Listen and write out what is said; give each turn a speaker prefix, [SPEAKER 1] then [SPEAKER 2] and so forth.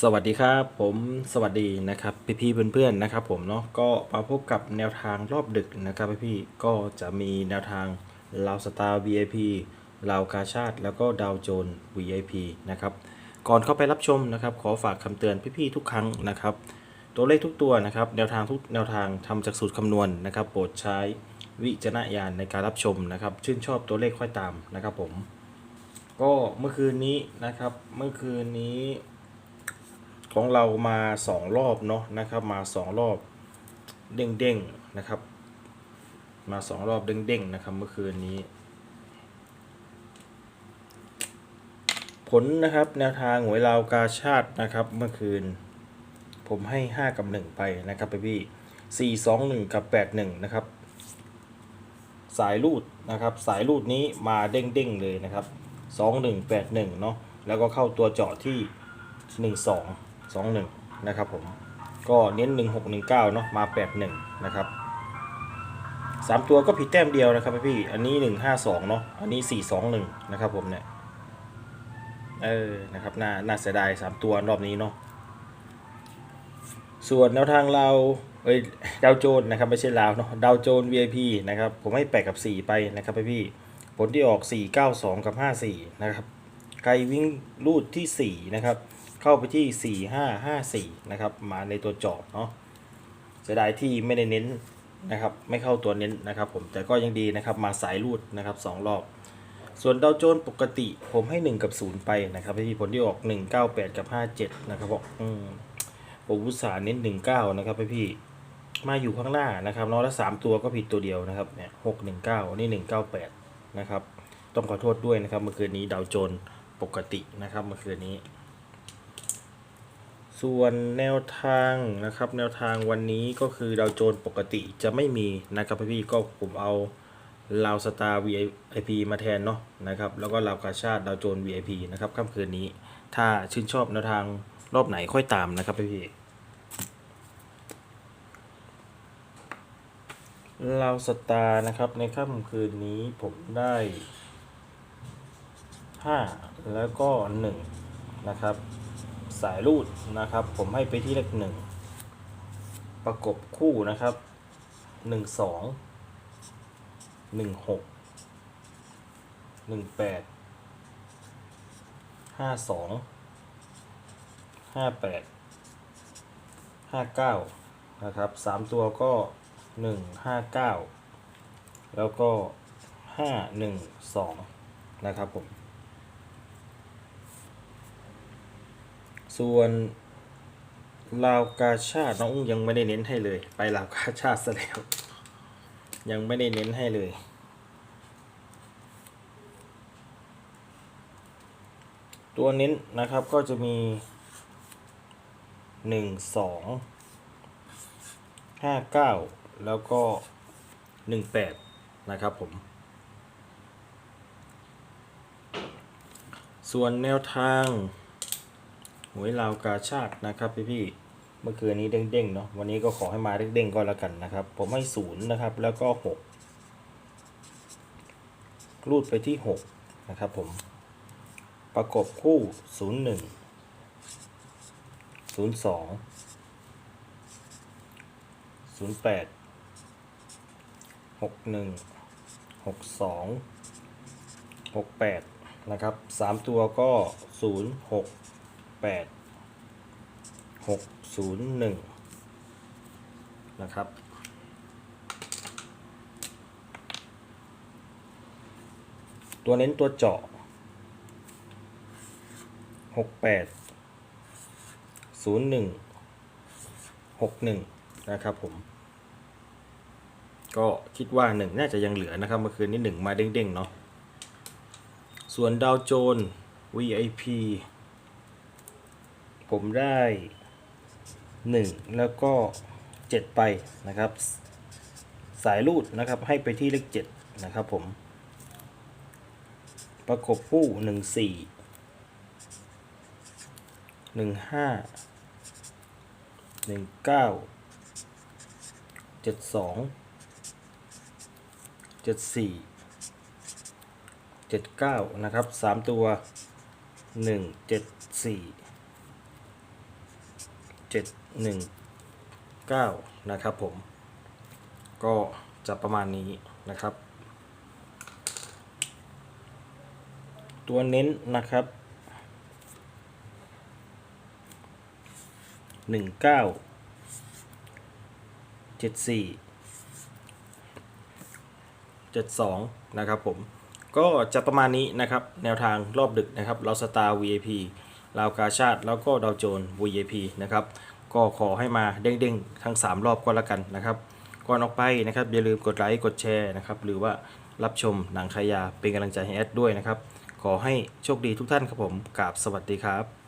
[SPEAKER 1] สวัสดีครับผมสวัสดีนะครับพี่พี่ๆเพื่อนๆนะครับผมเนาะก็มาพบกับแนวทางรอบดึกนะครับพี่พี่ๆก็จะมีแนวทางลาวสตาร์ VIP ลาวกาชาติ แล้วก็ดาวโจน VIP นะครับก่อนเข้าไปรับชมนะครับขอฝากคำเตือนพี่พี่ๆทุกครั้งนะครับตัวเลขทุกตัวนะครับแนวทางทุกแนวทางทำจากสูตรคำนวณนะครับโปรดใช้วิจารณญาณในการรับชมนะครับชื่นชอบตัวเลขค่อยตามนะครับผมก็เมื่อคืนนี้นะครับเมื่อคืนนี้ ของเรามาสองรอบเนาะนะครับมาสองรอบเด้งเด้งๆนะครับ มาสองรอบเด้งเด้งๆนะครับเมื่อคืนนี้ ผลนะครับแนวทางหวยลาวกาชาตินะครับเมื่อคืน ผมให้ 5 กับ 1 ไปนะครับไปพี่ 4 2 1 กับ 8 1 นะครับ สายรูดนะครับสายรูดนี้มาเด้งเด้งๆเลยนะครับ 2 1 8 1 เนาะแล้วก็เข้าตัวเจาะที่ 1 21 นะครับผม ก็เน้น 1 6 1 9 เนาะมา 8 1 นะครับ 3 ตัวก็ผิดแต้มเดียวนะครับพี่ อันนี้ 1 5 2 เนาะ อันนี้ 4 2 1 นะครับผมเนี่ย เออ นะครับ น่า น่าเสียดาย 3 ตัวรอบนี้เนาะ ส่วนแนวทางเราเอ้ย ดาวโจนนะครับไม่ใช่ลาวเนาะ ดาวโจน VIP นะครับ ผมให้8กับ 4 ไปนะครับพี่ผลที่ออก 4 9 2 กับ 5 4 นะครับ ใครวิ่งรูดที่ 4 นะครับ เข้าไปที่ 4 5 5 4 นะครับมาในตัวจอบเนาะเสียดายที่ไม่ได้เน้นนะครับไม่เข้าตัวเน้นนะครับผมแต่ก็ยังดีนะครับมาสายรูดนะครับ2รอบ ส่วนดาวโจนปกติผมให้ 1 กับ 0 ไปนะครับพี่ผลที่ออก 1 9 8 กับ 5 7 นะครับบอกอืมผมอุตส่าห์เน้นหนึ่งเก้านะครับพี่มาอยู่ข้างหน้านะครับเนาะแล้วสามตัวก็ผิดตัวเดียวนะครับเนี่ยหกหนึ่งเก้านี่หนึ่งเก้าแปดนะครับ ต้องขอโทษด้วยนะครับ เมื่อคืนนี้ดาวโจนปกตินะครับเมื่อคืนนี้ ส่วนแนวทางนะครับ แนวทางวันนี้ก็คือดาวโจนปกติจะไม่มีนะครับพี่ก็ผมเอาลาวสตาร์ VIP มาแทนเนาะนะครับ แล้วก็ลาวกาชาติดาวโจน VIP นะครับค่ำคืนนี้ ถ้าชื่นชอบแนวทางรอบไหนค่อยตามนะครับพี่ลาวสตาร์นะครับในค่ำคืนนี้ผมได้ห้าแล้วก็หนึ่งนะครับ สายรูดนะครับ ผมให้ไปที่เลขหนึ่งประกบคู่นะครับหนึ่งสองหนึ่งหกหนึ่งแปดห้าสองห้าแปดห้าเก้านะครับสามตัวก็หนึ่งห้าเก้าแล้วก็ห้าหนึ่งสองนะครับผม ส่วนลาวกาชาติน้องอุ้งยังไม่ได้เน้นให้เลย ไปลาวกาชาติซะแล้ว ยังไม่ได้เน้นให้เลยตัวเน้นนะครับก็จะมีหนึ่งสองห้าเก้าแล้วก็หนึ่งแปดนะครับผม ส่วนแนวทาง หวยลาวกาชาตินะครับพี่พี่เมื่อคืนนี้เด้งๆเนาะวันนี้ก็ขอให้มาเด้งๆก็แล้วกันนะครับ ผมให้ศูนย์นะครับแล้วก็หกรูดไปที่หกนะครับผมประกบคู่ศูนย์หนึ่งศูนย์สองศูนย์แปดหกหนึ่งหกสองหกแปดนะครับสามตัวก็ศูนย์หก แปดหกศูนย์หนึ่งนะครับ ตัวเน้นตัวเจาะหกแปดศูนย์หนึ่งหกหนึ่งนะครับผม ก็คิดว่าหนึ่งน่าจะยังเหลือนะครับเมื่อคืนนี้หนึ่งมาเด้งๆเนาะส่วนดาวโจน VIP ผมได้ 1 แล้วก็ 7 ไปนะครับ สายรูดนะครับให้ไปที่เลข 7 นะครับผม ประกบคู่ 1 4 1 5 1 9 7 2 7 4 79 นะครับ 3 ตัว 174 719 นะครับผม ก็จะประมาณนี้นะครับ ตัวเน้นนะครับ 19 74 72 นะครับผม ก็จะประมาณนี้นะครับ แนวทางรอบดึกนะครับ เราสตาร์ VIP ลาวกาชาติ แล้วก็ดาวโจนส์ VIP นะครับก็ขอให้มาเด้งๆ ทั้ง 3 รอบก็แล้วกันนะครับก่อนออกไปนะครับอย่าลืมกดไลค์กดแชร์นะครับหรือว่ารับชมหนังขายาเป็นกำลังใจให้แอดด้วยนะครับ ขอให้โชคดีทุกท่านครับผมกราบสวัสดีครับ